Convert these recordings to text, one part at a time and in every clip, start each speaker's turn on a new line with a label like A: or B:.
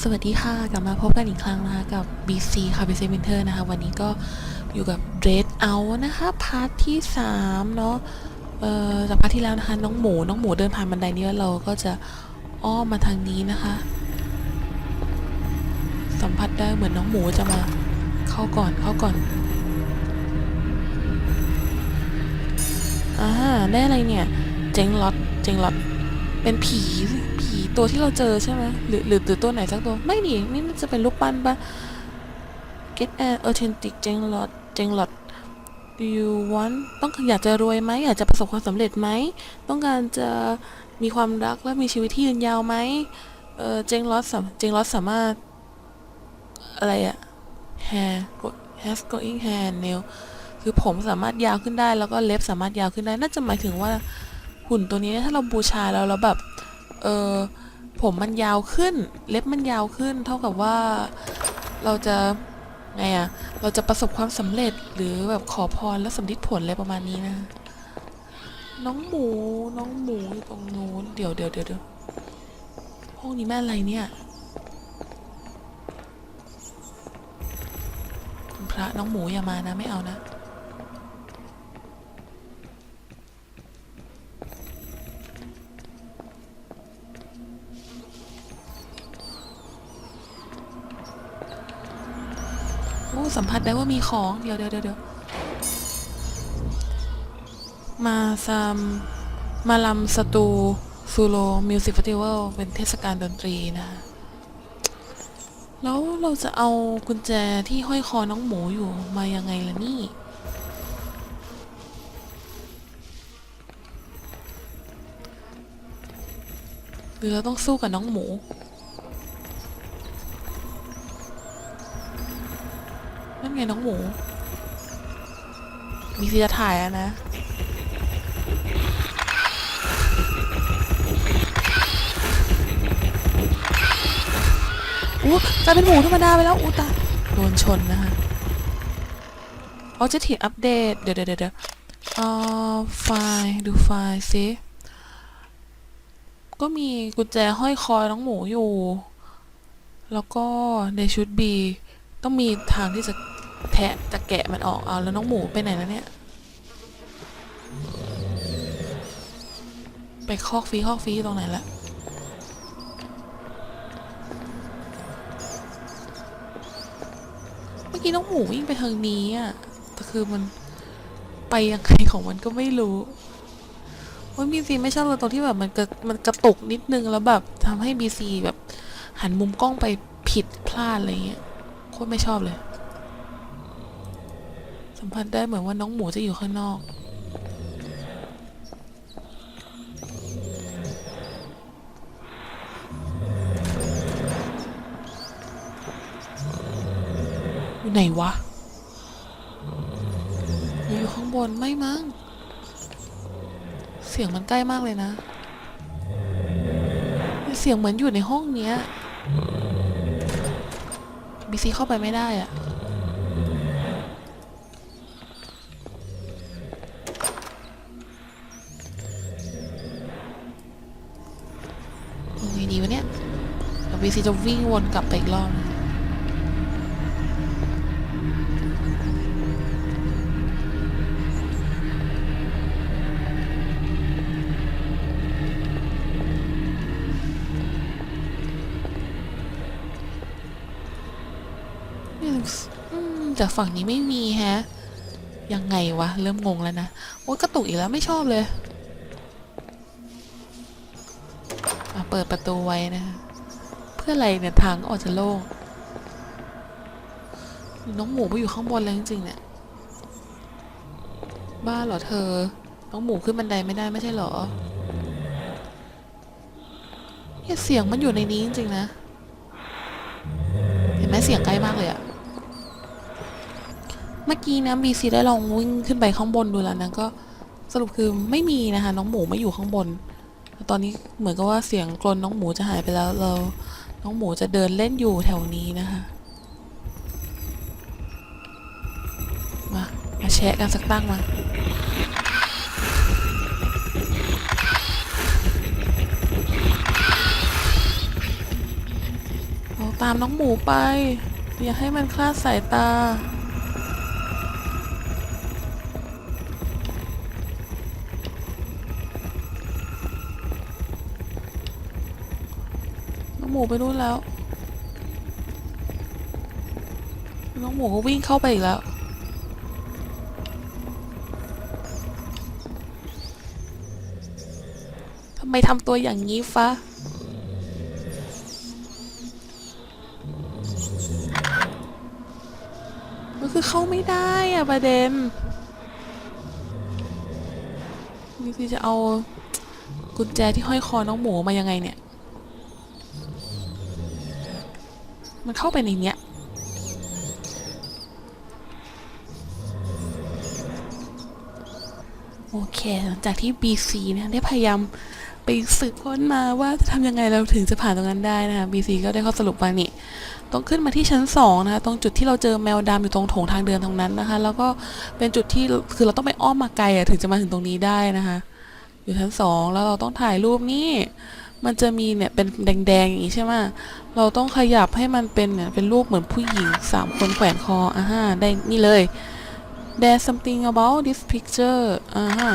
A: สวัสดีค่ะ กลับมาพบกันอีกครั้งนะคะ กับ BC ค่ะ BC Winter นะคะ วันนี้ก็อยู่กับ Red Out นะคะพาร์ทที่ 3 เนาะเอ่อจากพาร์ทที่แล้วนะคะ น้องหมู น้องหมูเดินผ่านบันไดนี้แล้วเราก็จะอ้อมมาทางนี้นะคะ สัมผัสได้เหมือนน้องหมูจะมาเข้าก่อนเข้าก่อนอ่าได้อะไรเนี่ย เจงล็อตเจงล็อตเป็นผีผี ตัวที่เราเจอใช่ไหมหรือหรือหรือตัวไหนสักตัว ไม่ดินี่น่าจะเป็นรูปปั้นปะ get an authentic เจงลอดเจงลอด do you want ต้องอยากจะรวยไหมอยากจะประสบความสำเร็จไหม ต้องการจะมีความรักและมีชีวิตที่ยืนยาวไหมเออเจงลอดสามเจงลอดสามารถ อะไรอะ hair has growing hair Nail คือผมสามารถยาวขึ้นได้ แล้วก็เล็บสามารถยาวขึ้นได้ น่าจะหมายถึงว่าหุ่นตัวนี้ถ้าเราบูชาแล้วแล้วแบบ เออ ผมมันยาวขึ้น เล็บมันยาวขึ้น เท่ากับว่าเราจะไงอะเราจะประสบความสำเร็จหรือแบบขอพรและสำลิดผลอะไรประมาณนี้นะ น้องหมู น้องหมูอยู่ตรงนู้นเดี๋ยวเดี๋ยวเดี๋ยวเดี๋ยวห้องนี้แม่อะไรเนี่ยพระน้องหมูอย่ามานะไม่เอานะ สัมผัสได้ว่ามีของ เดี๋ยวเดี๋ยวเดี๋ยวมาซัมมาลำสตูซูโรมิวสิกเฟสติวัลเป็นเทศกาลดนตรีนะแล้วเราจะเอากุญแจที่ห้อยคอน้องหมูอยู่มายังไงล่ะนี่ หรือเราต้องสู้กับน้องหมู นั่นไงน้องหมู มีสิจะถ่ายอะนะ อู้กลายเป็นหมูธรรมดาไปแล้ว อู้ตาโดนชนนะคะเอจะถีอัปเดต เดี๋ยวเดี๋ยวเดี๋ยวเอ่อไฟล์ดูไฟล์ซิก็มีกุญแจห้อยคอน้องหมูอยู่ แล้วก็ในชุด B ต้องมีทางที่จะแทะจะแกะมันออกเอาแล้วน้องหมูไปไหนแล้วเนี่ย ไปคอกฟีคอกฟีตรงไหนละเมื่อกี้น้องหมูวิ่งไปทางนี้อะแต่คือมันไปยังไงของมันก็ไม่รู้ว่าบีซีไม่ชอบเลยตรงที่แบบมันกระมันกระตุกนิดนึงแล้วแบบทำให้บีซีแบบหันมุมกล้องไปผิดพลาดอะไรเงี้ย ตรไม่ชอบเลย สัมผัสได้เหมือนว่าน้องหมูจะอยู่ข้างนอก อยู่ไหนวะออยู่ข้างบนไม่มั้ง เสียงมันใกล้มากเลยนะ เสียงเหมือนอยู่ในห้องเนี้ย บีซีเข้าไปไม่ได้อะยังไงดีวะเนี่ยบีซีจะวิ่งวนกลับไปอีกรอบนะ อืมจากฝั่งนี้ไม่มีฮะ ยังไงวะ เริ่มงงแล้วนะ โอ๊ยกระตุกอีกแล้วไม่ชอบเลยเปิดประตูไว้นะ เพื่ออะไรเนี่ยทางก็ออกจะโล่งน้องหมูไปอยู่ข้างบนแล้วจริงๆเนี่ย บ้าเหรอเธอ น้องหมูขึ้นบันไดไม่ได้ไม่ใช่เหรอเนี่ยเสียงมันอยู่ในนี้จริงๆนะ เห็นไหมเสียงใกล้มากเลยอะ มื่อกี้นะบีซีได้ลองวิ่งขึ้นไปข้างบนดูแล้วนะก็สรุปคือไม่มีนะคะน้องหมูไม่อยู่ข้างบน ตอนนี้เหมือนกับว่าเสียงกลนน้องหมูจะหายไปแล้วเราน้องหมูจะเดินเล่นอยู่แถวนี้นะคะมามาแชะกันสักตั้งมาโอเคตามน้องหมูไป อย่าให้มันคลาดสายตา น้องห มูไปนู่นแล้ว น้องหมูเขาวิ่งเข้าไปอีกแล้ว ทำไมทำตัวอย่างนี้ฟะก็คือเข้าไม่ได้อะประเด็น นี่คือจะเอากุญแจที่ห้อยคอน้องหมูมายังไงเนี่ย มันเข้าไปในเนี้ยโอเค หลังจากที่ BC เนี่ยได้พยายามไปสืบค้นมาว่าจะทำยังไงเราถึงจะผ่านตรงนั้นได้นะคะ BC ก็ได้ข้อสรุปมานี่ต้องขึ้นมาที่ชั้นสองนะคะตรงจุดที่เราเจอแมวดำอยู่ตรงโถงทางเดินตรงนั้นนะคะ แล้วก็เป็นจุดที่คือเราต้องไปอ้อมมาไกลอะถึงจะมาถึงตรงนี้ได้นะคะ อยู่ชั้นสองแล้วเราต้องถ่ายรูปนี่ มันจะมีเนี่ยเป็นแดงๆอย่างนี้ใช่ไหมเราต้องขยับให้มันเป็นเนี่ยเป็นรูปเหมือนผู้หญิงสามคนแขวนคออ่าฮะได้นี่เลย There's something about this picture อ่าฮะ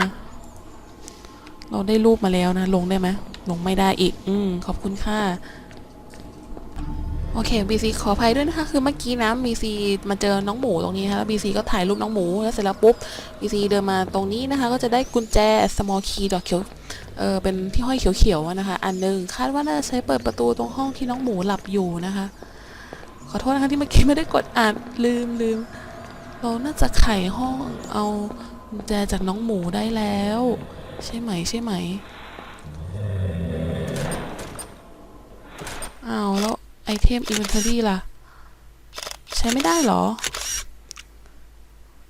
A: เราได้รูปมาแล้วนะ ลงได้ไหมลงไม่ได้อีก อืม ขอบคุณค่ะ โอเค BC ขออภัยด้วยนะคะ คือเมื่อกี้นะ BC มาเจอน้องหมูตรงนี้นะคะแล้ว BC ก็ถ่ายรูปน้องหมู แล้วเสร็จแล้วปุ๊บ BC เดินมาตรงนี้นะคะ ก็จะได้กุญแจ small key ดอกเขียว เออเป็นที่ห้อยเขียวๆนะคะ อันหนึ่งคาดว่าน่าจะใช้เปิดประตูตรงห้องที่น้องหมูหลับอยู่นะคะ ขอโทษนะคะที่เมื่อกี้ไม่ได้กดอ่านลืมลืมเราน่าจะไขห้องเอากุญแจจากน้องหมูได้แล้ว ใช่ไหมใช่ไหมอ้าวแล้วไอเทม inventory ล่ะ ใช้ไม่ได้เหรอ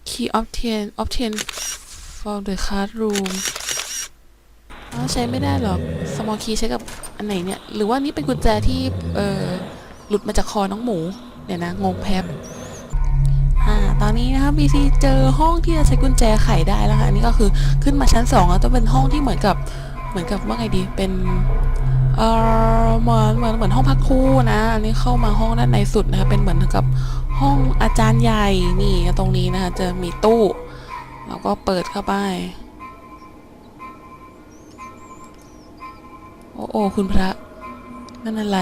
A: key obtain obtain from the card room อ้าวใช้ไม่ได้หรอก small key ใช้กับอันไหนเนี่ย หรือว่านี่เป็นกุญแจที่เอ่อหลุดมาจากคอน้องหมู เดี๋ยวนะ งงแพบอ่าตอนนี้นะคะ BC เจอห้องที่จะใช้กุญแจไขได้แล้วค่ะอันนี้ก็คือขึ้นมาชั้น2แล้วต้องเป็นห้องที่เหมือนกับเหมือนกับว่าไงดีเป็นเออเหมือนเหมือนเหมือนห้องพักครู่นะอันนี้เข้ามาห้องด้านในสุดนะคะเป็นเหมือนกับห้องอาจารย์ใหญ่นี่ตรงนี้นะคะจะมีตู้แล้วก็เปิดเข้าไป โอ้โอคุณพระ นั่นอะไร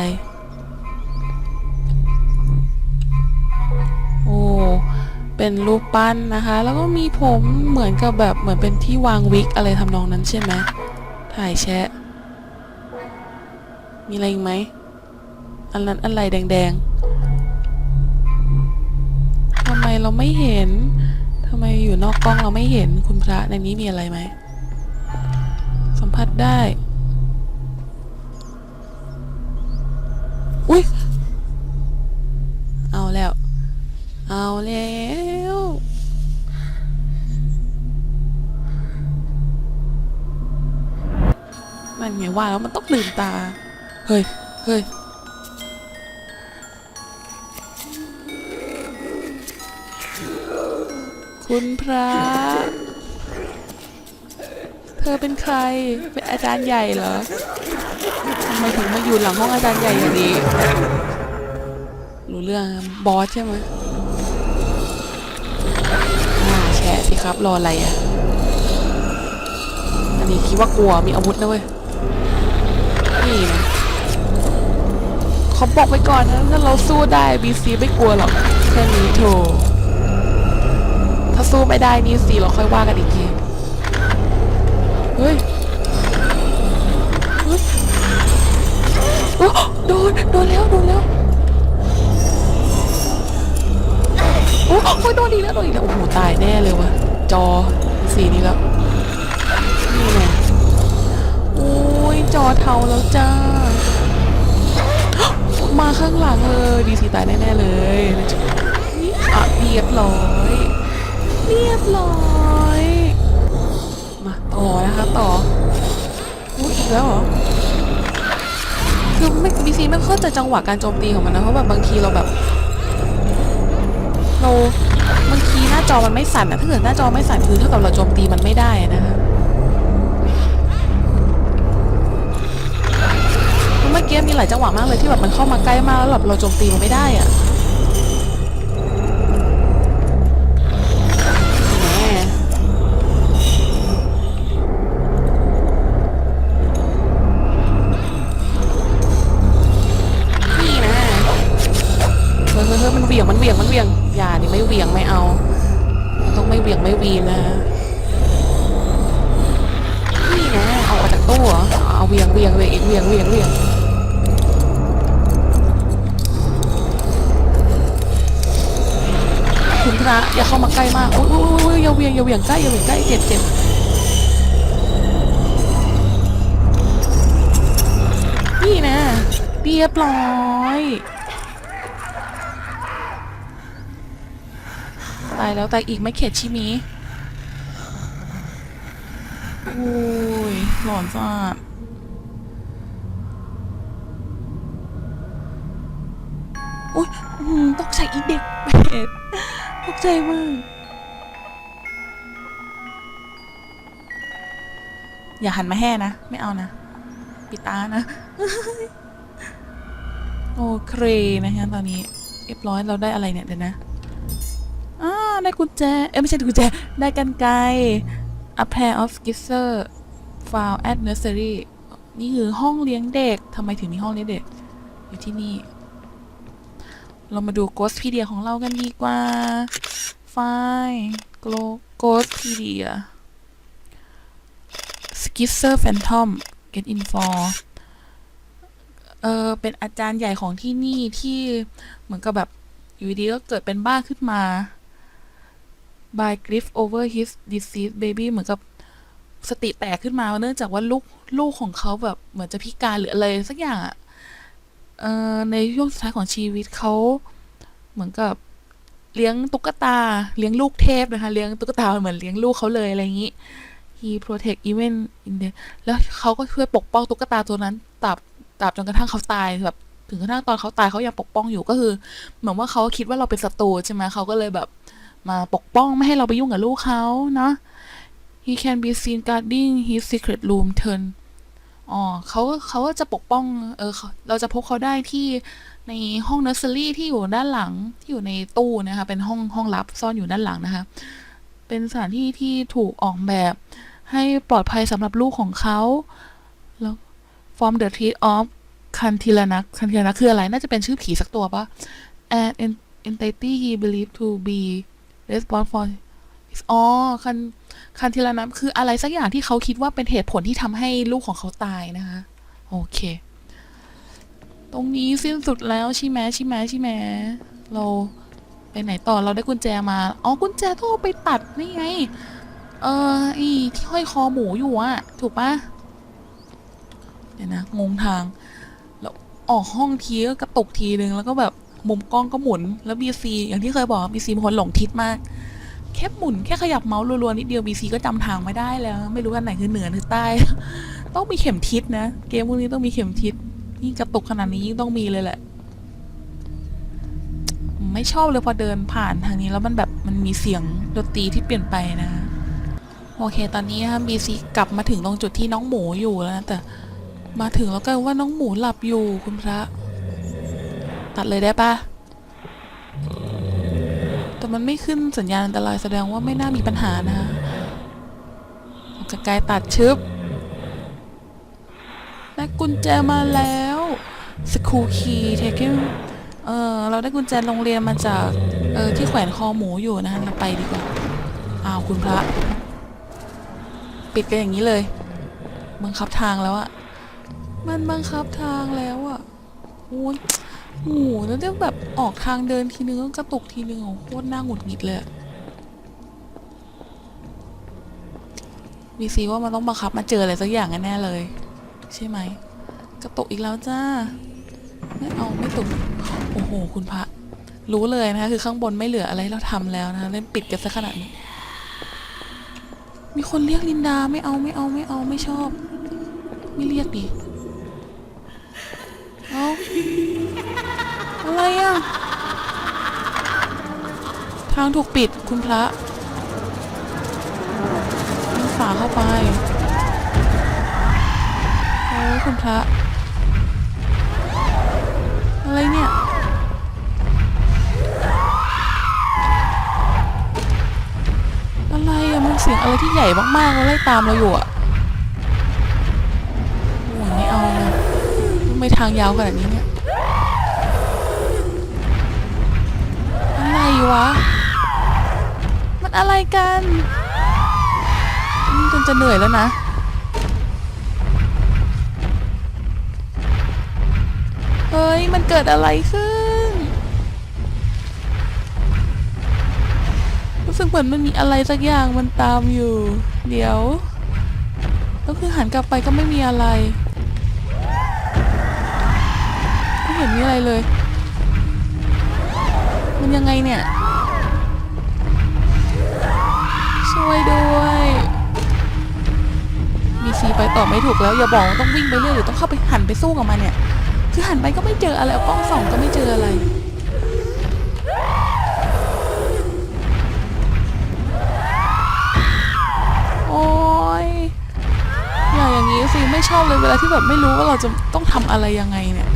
A: โอ้ เป็นรูปปั้นนะคะ แล้วก็มีผมเหมือนกับแบบเหมือนเป็นที่วางวิกอะไรทำนองนั้นใช่ไหม ถ่ายแชะ มีอะไรอีกไหม อันนั้นอะไรแดงๆทำไมเราไม่เห็นทำไมอยู่นอกกล้องเราไม่เห็นคุณพระในนี้มีอะไรไหม สัมผัสได้ อุ้ยเอาแล้ว เอาแล้วนั่นไงว่าแล้วมันต้องลืมตา เฮ้ย เฮ้ยคุณพระ เธอเป็นใคร เป็นอาจารย์ใหญ่เหรอ ทำไมถึงมาอยู่หลังห้องอาจารย์ใหญ่อย่างนี้รู้เรื่องบอสใช่ไหมอ่าแชะสิครับรออะไรอะ อันนี้คิดว่ากลัวมีอาวุธนะเว้ย นี่นะเขาบอกไปก่อนนะถ้าเราสู้ได้บีซีไม่กลัวหรอกแค่นี้โถถ้าสู้ไม่ได้นี่ซีเราค่อยว่ากันอีกที เฮ้ย โอ้โดนโดนแล้วโดนแล้วโอ้โหโดนอีกแล้วโดนอีกแล้วโอ้โหตายแน่เลยวะจอสีนี้แล้วนี่ไงโอ้ยจอเทาแล้วจ้ามาข้างหลังเลยดีซีตายแน่ๆเลยนี่อะเรียบร้อยเรียบร้อยมาต่อนะคะต่ออุ้ยอีกแล้วเหรอ คือไม่บีซีไม่เข้าใจจังหวะการโจมตีของมันนะเพราะแบบบางทีเราแบบเราบางทีหน้าจอมันไม่สั่นนะถ้าเกิดหน้าจอไม่สั่นคือเท่ากับเราโจมตีมันไม่ได้นะคะเมื่อกี้มีหลายจังหวะมากเลยที่แบบมันเข้ามาใกล้มากแล้วแบบเราโจมตีมันไม่ได้อะ วียงมันเวี่ยงมันเบี่ยงอย่านี่ไม่เวี่ยงไม่เอามันต้องไม่เวี่ยงไม่วีนนะนี่นะเอาออกจากตู้เหรอเอาเวียงเวียงเวียงอีกเวียงเวียงเวียงคุณพระอย่าเข้ามาใกล้มากโอ้ยโอ้ยโอ้ยอย่าเวียงอย่าเวียงใกล้อย่าเวียงใกล้เจ็บเจ็บนี่นะเรียบร้อยตายแล้วแตายอีกไม่เข็ดชิมิโอ้ยหลอนจัดอุ้ยอืมตกใจอีเด็กเป็ดตกใจมากอย่าหันมาแห่นะ ไม่เอานะ ปิดตานะ โอเคนะฮะตอนนี้เรียบร้อยเราได้อะไรเนี่ยเดี๋ยวนะ ได้กุญแจ เอ้ยไม่ใช่กุญแจ ได้กันไกร A pair of skisser found at nursery นี่คือห้องเลี้ยงเด็กทำไมถึงมีห้องเลี้ยงเด็ก อยู่ที่นี่ เรามาดู Ghostpedia ของเรากันดีกว่า Fine Ghostpedia Skisser Phantom Get info เออเป็นอาจารย์ใหญ่ของที่นี่ที่เหมือนกับแบบอยู่ดีๆก็เกิดเป็นบ้าขึ้นมา by grief over his deceased baby เหมือนกับสติแตกขึ้นมาเนื่องจากว่าลูกลูกของเขาแบบเหมือนจะพิการหรืออะไรสักอย่างอะเอ่อในช่วงสุดท้ายของชีวิตเขาเหมือนกับเลี้ยงตุ๊กตา เลี้ยงลูกเทพนะคะ เลี้ยงตุ๊กตาเหมือนเลี้ยงลูกเขาเลยอะไรอย่างนี้ he protect even in the แล้วเขาก็ช่วยปกป้องตุ๊กตาตัวนั้นตราบตราบจนกระทั่งเขาตายแบบถึงกระทั่งตอนเขาตายเขายังปกป้องอยู่ก็คือ เหมือนว่าเขาคิดว่าเราเป็นศัตรูใช่ไหมเขาก็เลยแบบ มาปกป้องไม่ให้เราไปยุ่งกับลูกเขาเนาะ he can be seen guarding his secret room turn อ๋อเขาเขาก็จะปกป้อง เออ เราจะพบเขาได้ที่ในห้องเนอร์เซอรี่ที่อยู่ด้านหลังที่อยู่ในตู้นะคะ เป็นห้องห้องลับซ่อนอยู่ด้านหลังนะคะ เป็นสถานที่ที่ถูกออกแบบให้ปลอดภัยสำหรับลูกของเขาแล้ว from the teeth of คันทิลานักคันทิลนักคืออะไร น่าจะเป็นชื่อผีสักตัวปะ and entity he believed to be response for อ๋อคันคันทีละน้ำคืออะไรสักอย่างที่เขาคิดว่าเป็นเหตุผลที่ทำให้ลูกของเขาตายนะคะ โอเค ตรงนี้สิ้นสุดแล้วใช่ไหมใช่ไหมใช่ไหมเราไปไหนต่อเราได้กุญแจมา อ๋อ กุญแจต้องเอาไปตัดนี่ไง เออไอีที่ห้อยคอหมูอยู่อะถูกปะเดี๋ยวนะ งงทาง แล้วออกห้องทีก็กระตุกทีนึงแล้วก็แบบ มุมกล้องก็หมุนแล้วบีซีอย่างที่เคยบอกบีซีเป็นคนหลงทิศมากแค่หมุนแค่ขยับเมาส์รัวๆนิดเดียวบีซีก็จำทางไม่ได้แล้ว ไม่รู้อันไหนคือเหนือหรือใต้ ต้องมีเข็มทิศนะ เกมพวกนี้ต้องมีเข็มทิศยิ่งกระตุกขนาดนี้ยิ่งต้องมีเลยแหละ ไม่ชอบเลยพอเดินผ่านทางนี้แล้วมันแบบมันมีเสียงดนตรีที่เปลี่ยนไปนะโอเค ตอนนี้นะคะบีซีกลับมาถึงตรงจุดที่น้องหมูอยู่แล้วนะแต่มาถึงแล้วก็ว่าน้องหมูหลับอยู่คุณพระ ตัดเลยได้ปะแต่มันไม่ขึ้นสัญญาณอันตรายแสดงว่าไม่น่ามีปัญหานะคะออกจากกายตัดชึบได้กุญแจมาแล้วสคูคีเทคิเออเราได้กุญแจโรงเรียนมาจากเออที่แขวนคอหมูอยู่นะคะเราไปดีกว่าอ้าวคุณพระ ปิดกันอย่างนี้เลย บังคับทางแล้วอะมันบังคับทางแล้วอะโอ้ย โอ้โหแล้วเดี๋ยวแบบออกทางเดินทีนึงก็กระตุกทีนึงโอ้โคตรน่าหงุดหงิดเลยวีซีว่ามันต้องบังคับมาเจออะไรสักอย่างแน่เลย ใช่ไหมกระตุกอีกแล้วจ้าไม่เอาไม่ตุกโอ้โห คุณพระ รู้เลยนะคะคือข้างบนไม่เหลืออะไรเราทำแล้วนะคะเล่นปิดกันซะขนาดนี้ มีคนเรียกลินดาไม่เอาไม่เอาไม่เอาไม่ชอบ ไม่เรียกดิ ไรอะทางถูกปิดคุณพระฝาเข้าไป โอ้คุณพระ อะไรเนี่ยอะไรอะมันเสียงอะไรที่ใหญ่มากๆแล้วไล่ตามเราอยู่อะห่วยไม่เอาเลไม่ทางยาวขนาดนี้เนี่ย วะ มันอะไรกันจนจะเหนื่อยแล้วนะเฮ้ย มันเกิดอะไรขึ้น รู้สึกเหมือนมันมีอะไรสักอย่างมันตามอยู่ เดี๋ยวแล้วคือหันกลับไปก็ไม่มีอะไร ไม่เห็นมีอะไรเลย ยังไงเนี่ย ช่วยด้วย มีซีไปต่อไม่ถูกแล้วอย่าบอกต้องวิ่งไปเรื่อยหรือต้องเข้าไปหันไปสู้กับมันเนี่ย คือหันไปก็ไม่เจออะไรกล้องส่องก็ไม่เจออะไรโอ้ยอย่าอย่างนี้สิไม่ชอบเลยเวลาที่แบบไม่รู้ว่าเราจะต้องทำอะไรยังไงเนี่ย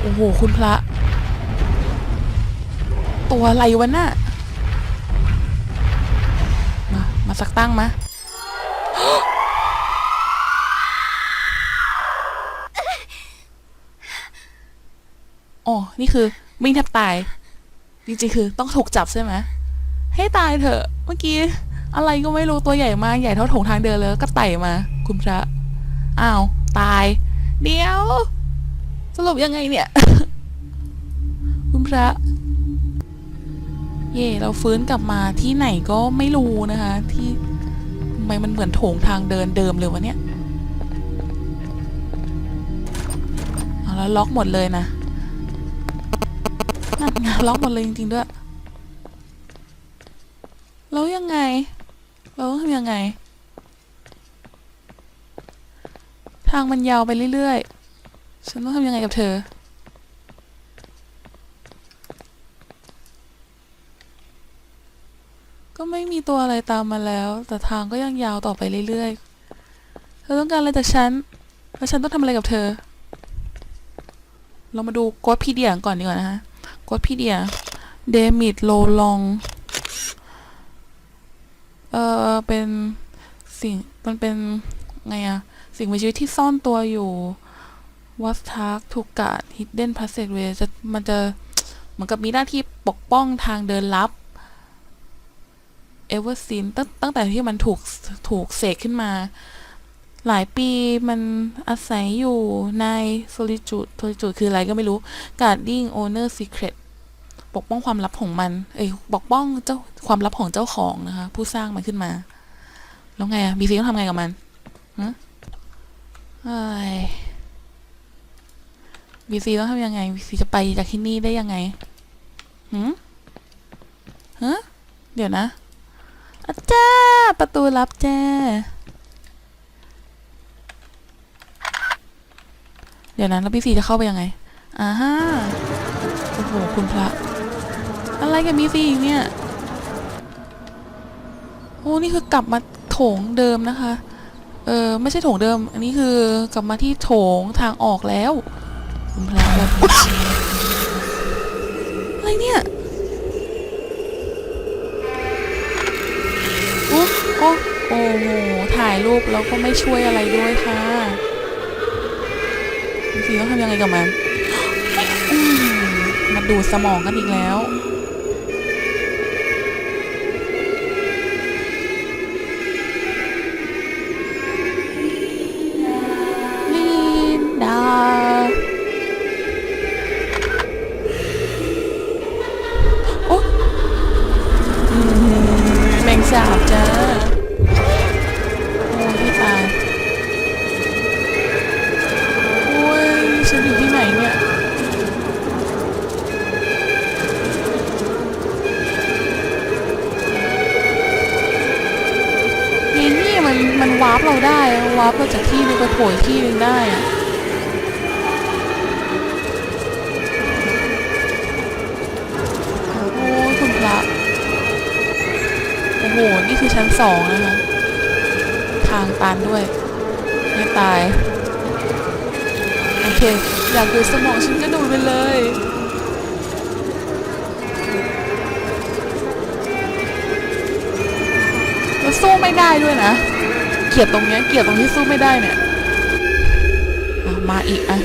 A: โอ้โห คุณพระ ตัวอะไรวะน่ะมา มาสักตั้งมา อ๋อ นี่คือวิ่งแทบตาย จริงๆ คือต้องถูกจับใช่ไหม ให้ตายเถอะ เมื่อกี้ อะไรก็ไม่รู้ตัวใหญ่มาก ใหญ่เท่าถงทางเดินเลยแล้วก็ไต่มา คุณพระ อ้าว ตาย เดี๋ยว สรุปยังไงเนี่ย คุณพระ เย่เราฟื้นกลับมาที่ไหนก็ไม่รู้นะคะ ที่ทำไมมันเหมือนโถงทางเดินเดิมเลยวะเนี่ยเอาแล้วล็อกหมดเลยนะนั่นไงล็อกหมดเลยจริงๆด้วยแล้วยังไง เราต้องทำยังไง ทางมันยาวไปเรื่อยๆ ฉันต้องทำยังไงกับเธอ ก็ไม่มีตัวอะไรตามมาแล้ว แต่ทางก็ยังยาวต่อไปเรื่อยๆ เธอต้องการอะไรจากฉัน แล้วฉันต้องทำอะไรกับเธอ เรามาดูกดพีเดียก่อนดีกว่านะคะกดพีเดียเดมิดโลลอง เออเป็นสิ่ง มันเป็นไงอะสิ่งมีชีวิตที่ซ่อนตัวอยู่วัสทักถูกกาด hidden passageway จะมันจะ เหมือนกับมีหน้าที่ปกป้องทางเดินลับ เอเวอร์ซีนตั้งตั้งแต่ที่มันถูกถูกเสกขึ้นมา หลายปีมันอาศัยอยู่ใน solitude solitude คืออะไรก็ไม่รู้ guarding owner secret ปกป้องความลับของมัน เอ้ยปกป้องเจ้าความลับของเจ้าของนะคะ ผู้สร้างมันขึ้นมา แล้วไงอะบีซีต้องทำไงกับมันฮะเอ้ยบีซีต้องทำยังไงบีซีจะไปจากที่นี่ได้ยังไงหืมฮะเดี๋ยวนะ จ้า ประตูลับแจ้เดี๋ยวนั้นแล้วพี่สีจะเข้าไปยังไงอ่าฮะโอ้โห คุณพระ อะไรกันมีสีอีกเนี่ย โอ้นี่คือกลับมาโถงเดิมนะคะ เออไม่ใช่โถงเดิม อันนี้คือกลับมาที่โถงทางออกแล้ว คุณพระแบบ อ้โอ้โห ถ่ายรูปแล้วก็ไม่ช่วยอะไรด้วยค่ะดูสิต้องทำยังไงกับมันมมาดูดสมองกันอีกแล้ว อ้โห นี่คือชั้นสองนะคะ ทางตันด้วย ไม่ตาย โอเค อยากดูสมองฉันก็ดูไปเลย แล้วสู้ไม่ได้ด้วยนะ เกียดตรงเนี้ย เกียดตรงที่สู้ไม่ได้เนี่ยมาอีกอะ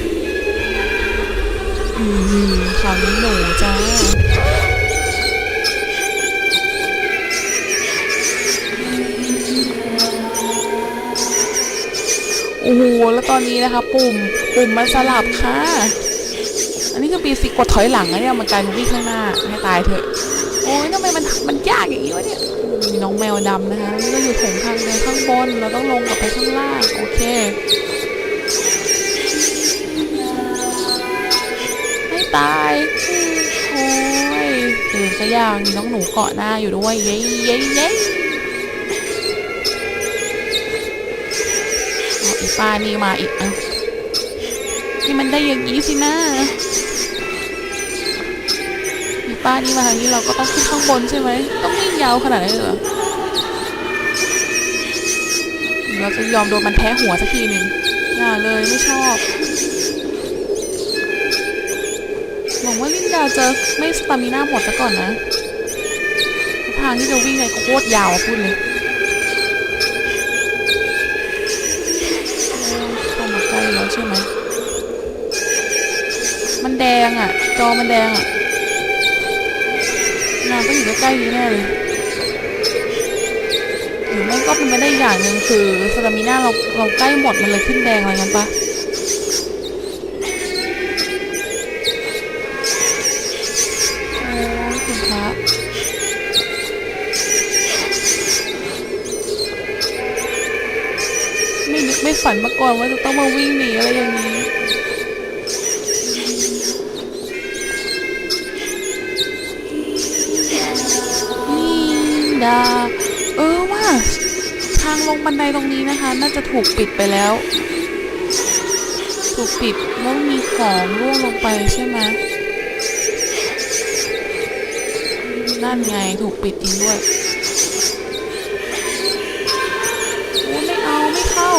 A: อืมคราวนี้หนูจ้า อ้โหแล้วตอนนี้นะคะ ปุ่ม ปุ่มมันสลับค่ะ อันนี้คือปีสิกดถอยหลังนะเนี่ยมันกลายเป็นวิ่งข้างหน้าให้ตายเถอะโอ้ยทำไมมันมันยากอย่างนี้วะเนี่ยมีน้องแมวดำนะคะนี่ก็อยู่ถงทางเดินข้างบนเราต้องลงกลับไปข้างล่างโอเคไม่ตายโอ้ยเดินก็ยากมีน้องหนูเกาะหน้าอยู่ด้วยเย้เย้เย้ เอาอีป้านี่มาอีกอะนี่มันได้อย่างนี้สินะอีป้านี่มาทางนี้เราก็ต้องขึ้นข้างบนใช่ไหม ต้องวิ่งยาวขนาดนั้เหรอเราจะยอมโดนมันแทะหัวสักทีหนึ่งอย่าเลยไม่ชอบหวังว่าลินดาจะไม่สตามิน่าหมดซะก่อนนะ ทางที่จะวิ่งไงก็โคตรยาวอะพูดเลย แดงอะ่ะ จอมันแดงอะ่ะนางก็อยู่ใกล้ๆนี้แน่เลยหรือไม่ก็เป็นไปได้อย่างหนึ่งคือสตามิน่าเราเราใกล้หมดมันเลยขึ้นแดงอะไรกันปะโอ้ยคุณพระไม่นึกไม่ฝันมาก่อนว่าจะต้องมาวิ่งหนีอะไรอย่างนี้ ดา เออว่า ทางลงบันไดตรงนี้นะคะ น่าจะถูกปิดไปแล้ว ถูกปิดแล้วมีของร่วงลงไปใช่ไหมนั่นไงถูกปิดจริงด้วยโอ้ไม่เอาไม่เข้า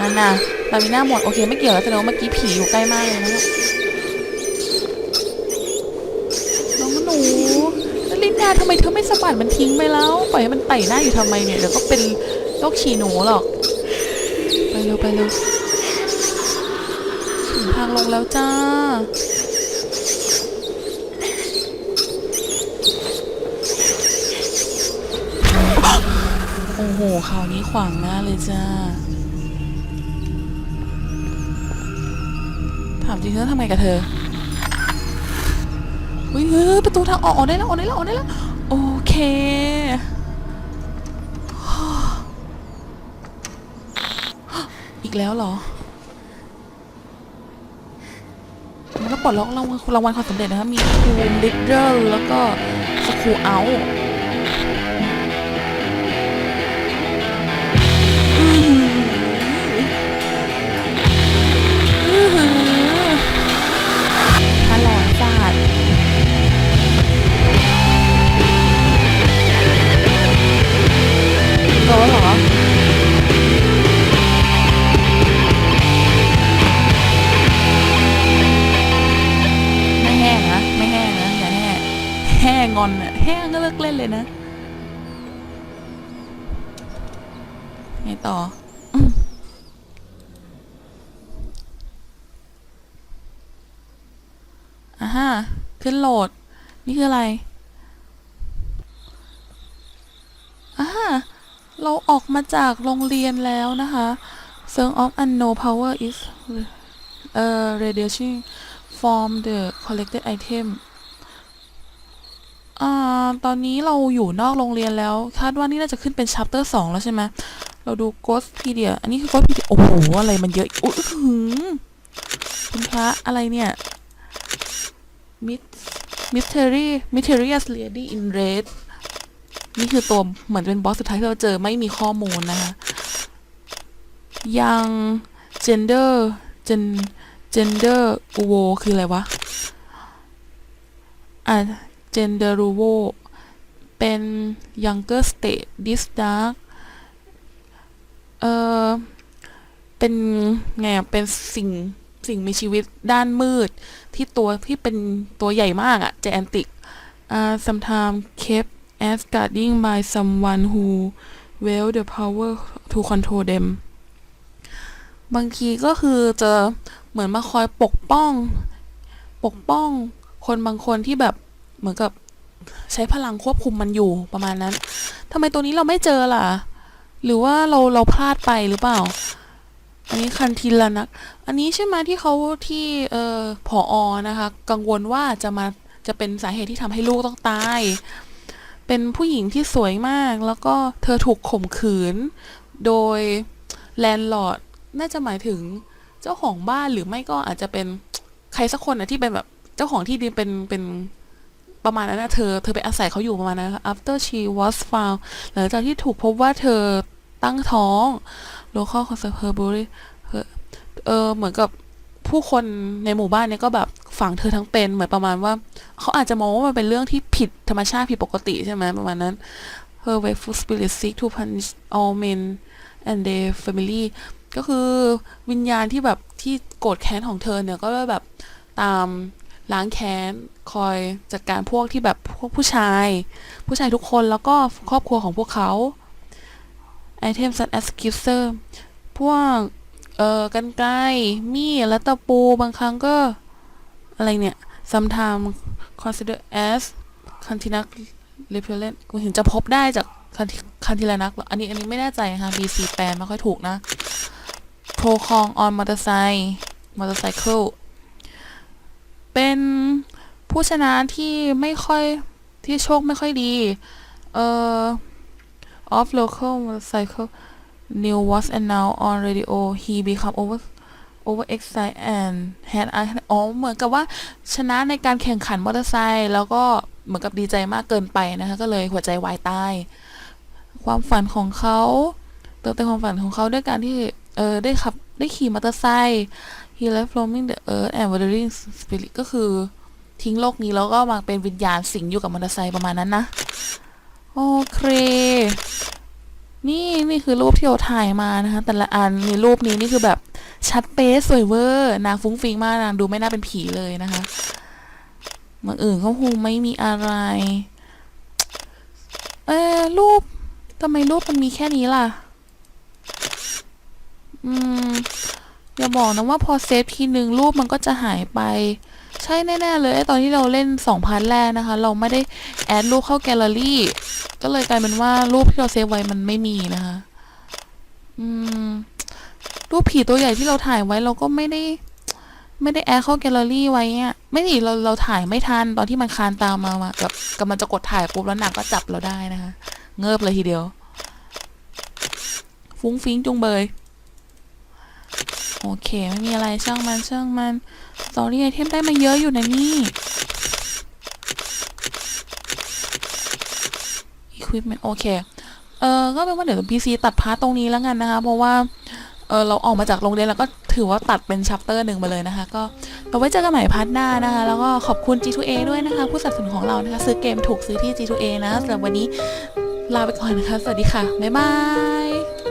A: นั่นน่ะตามิน่าหมด โอเค ไม่เกี่ยวแล้วแสดงว่าเมื่อกี้ผีอยู่ใกล้มากเลยนะเนี่ยน้องหนูแล้วลิ นาทำไมเธอไม่สะบัดมันทิ้งไปแล้ว ปล่อยให้มันไต่หน้าอยู่ทำไมเนี่ย เดี๋ยวก็เป็นโรคฉี่หนูหรอก ไปเร็วไปเร็วถึงทางลงแล้วจ้า โอ้โหคราวนี้ขวางหน้าเลยจ้า ถามจริงเธอทำไงกับเธอ ยเออประตูทางออกออกได้แล้วออกได้แล้วออกได้แล้วโอเคอีกแล้วเหรอมันก็ปลดล็อกรางวัลรางวัลความสำเร็จนะคะมีคูมลิดเดอร์แล้วก็สคูเอา นี่คืออะไรอ่าเราออกมาจากโรงเรียนแล้วนะคะ Song of unknown power is เอ่อ reducing from the collected item อ่า ตอนนี้เราอยู่นอกโรงเรียนแล้ว คาดว่านี่น่าจะขึ้นเป็น chapter 2 แล้วใช่ไหม เราดู Ghostpedia อันนี้คือ Ghostpedia โอ้โห อะไรมันเยอะอุ้ยหือคุณพระอะไรเนี่ย มิสเทอรี่มิสเทอรี่สเลดี้อินเรดนี่คือตัวเหมือนเป็นบอสสุดท้ายที่เราเจอไม่มีข้อมูลนะคะ ยังเจนเดอร์เจนเจนเดอร์อูโวคืออะไรวะ อะเจนเดอร์อูโวเป็นยังเกอร์สเตทดิสดาร์กเอ่อเป็นไงเป็นสิ่ง สิ่งมีชีวิตด้านมืด ที่ตัวที่เป็นตัวใหญ่มากอะ gigantic อ่า sometimes kept as guarding by someone who wield the power to control them บางทีก็คือจะเหมือนมาคอยปกป้อง ปกป้องคนบางคนที่แบบเหมือนกับใช้พลังควบคุมมันอยู่ประมาณนั้นทำไมตัวนี้เราไม่เจอล่ะ หรือว่าเราเราพลาดไปหรือเปล่า อันนี้คันทินละนัก อันนี้ใช่ไหมที่เขาที่เอ่อผออนะคะ กังวลว่าจะมาจะเป็นสาเหตุที่ทำให้ลูกต้องตาย เป็นผู้หญิงที่สวยมาก แล้วก็เธอถูกข่มขืน โดยแลนด์ลอร์ดน่าจะหมายถึงเจ้าของบ้านหรือไม่ก็อาจจะเป็นใครสักคนนะที่เป็นแบบเจ้าของที่ดินเป็นเป็นประมาณนั้นนะเธอเธอไปอาศัยเขาอยู่ประมาณนั้นนะคะ after she was found หลังจากที่ถูกพบว่าเธอตั้งท้อง local conservatory เออเหมือนกับผู้คนในหมู่บ้านเนี่ยก็แบบฝังเธอทั้งเป็นเหมือนประมาณว่า เขาอาจจะมองว่ามันเป็นเรื่องที่ผิดธรรมชาติผิดปกติใช่ไหมประมาณนั้น her wakeful spirit seek to punish all men and their family ก็คือวิญญาณที่แบบที่โกรธแค้นของเธอเนี่ยก็แบบตามล้างแค้นคอยจัดการพวกที่แบบพวกผู้ชาย ผู้ชายทุกคนแล้วก็ครอบครัวของพวกเขา item such as kisser พวก เอ่อกันไกมีดและตะปูบางครั้งก็ อะไรเนี่ย sometimes consider as continuous repellent กูเห็นจะพบได้จากคันทิลานักหรออันนี้อันนี้ไม่แน่ใจนะคะ BC แปลไม่ค่อยถูกนะ prolong on motorcycle motorcycle เป็นผู้ชนะที่ไม่ค่อยที่โชคไม่ค่อยดี เอ่อ of local motorcycle Neil was announced on radio he become over over excited and had eye อ๋อเหมือนกับว่าชนะในการแข่งขันมอเตอร์ไซค์แล้วก็เหมือนกับดีใจมากเกินไปนะคะก็เลยหัวใจวายตายความฝันของเขาเติมเต็มความฝันของเขาด้วยการที่เออได้ขับได้ขี่มอเตอร์ไซค์ he left roaming the earth and wandering spirit ก็คือทิ้งโลกนี้แล้วก็มาเป็นวิญญาณสิงอยู่กับมอเตอร์ไซค์ประมาณนั้นนะ โอเค นี่นี่คือรูปที่เราถ่ายมานะคะ แต่ละอันมีรูปนี้นี่คือแบบชัดเป๊ะสวยเวอร์นางฟุ้งฟิงมากนางดูไม่น่าเป็นผีเลยนะคะบางอื่นก็คงไม่มีอะไร เออรูปทำไมรูปมันมีแค่นี้ล่ะ อืมอย่าบอกนะว่าพอเซฟทีหนึ่งรูปมันก็จะหายไป ใช่แน่ๆเลยไอตอนที่เราเล่นสองพาร์ทแรกนะคะ เราไม่ได้แอดรูปเข้าแกลเลอรี่ ก็เลยกลายเป็นว่ารูปที่เราเซฟไว้มันไม่มีนะคะ อืม รูปผีตัวใหญ่ที่เราถ่ายไว้เราก็ไม่ได้ ไม่ได้แอดเข้าแกลเลอรี่ไว้อะไม่ดิเราเราถ่ายไม่ทันตอนที่มันคานตามมามากับกำลังจะกดถ่ายปุ๊บแล้วหนางก็จับเราได้นะคะ เงิบเลยทีเดียว ฟุ้งฟิ้งจุงเบยโอเค ไม่มีอะไรช่างมันช่างมัน สตอรี่ไอเทมได้มาเยอะอยู่นะนี่ equipment โอเค เออก็เป็นว่าเดี๋ยว PC ตัดพาร์ตตรงนี้แล้วกันนะคะ เพราะว่า เออเราออกมาจากโรงเรียนแล้วก็ถือว่าตัดเป็นชัปเตอร์หนึ่งมาเลยนะคะ ก็เอาไว้เจอกันใหม่พาร์ทหน้านะคะ แล้วก็ขอบคุณ G2A ด้วยนะคะ ผู้สนับสนุนของเรานะคะ ซื้อเกมถูกซื้อที่ G2A นะสำหรับวันนี้ลาไปก่อนนะคะ สวัสดีค่ะ บ๊ายบาย